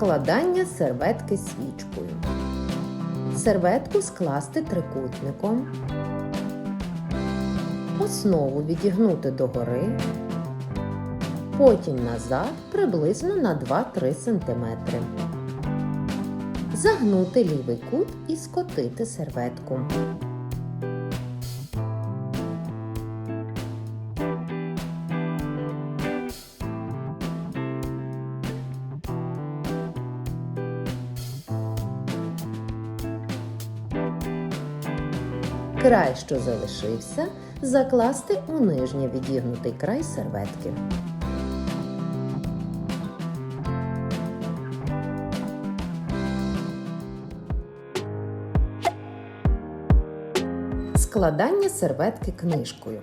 Складання серветки свічкою. Серветку скласти трикутником. Основу відігнути догори. Потім назад приблизно на 2-3 см. Загнути лівий кут і скотити серветку. Край, що залишився, закласти у нижній відігнутий край серветки. Складання серветки книжкою.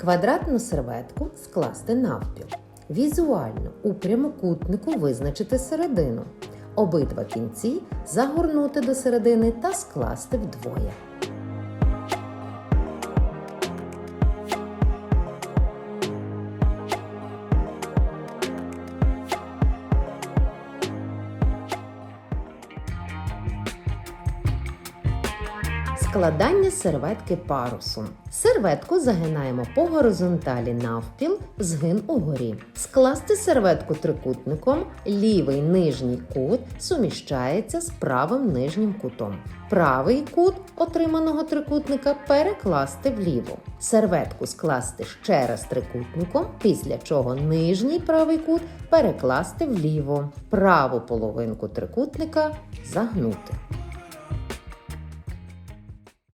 Квадратну серветку скласти навпіл. Візуально у прямокутнику визначити середину. Обидва кінці загорнути до середини та скласти вдвоє. Складання серветки парусом. Серветку загинаємо по горизонталі навпіл, згин угорі. Скласти серветку трикутником, лівий нижній кут суміщається з правим нижнім кутом. Правий кут отриманого трикутника перекласти вліво. Серветку скласти ще раз трикутником, після чого нижній правий кут перекласти вліво. Праву половинку трикутника загнути.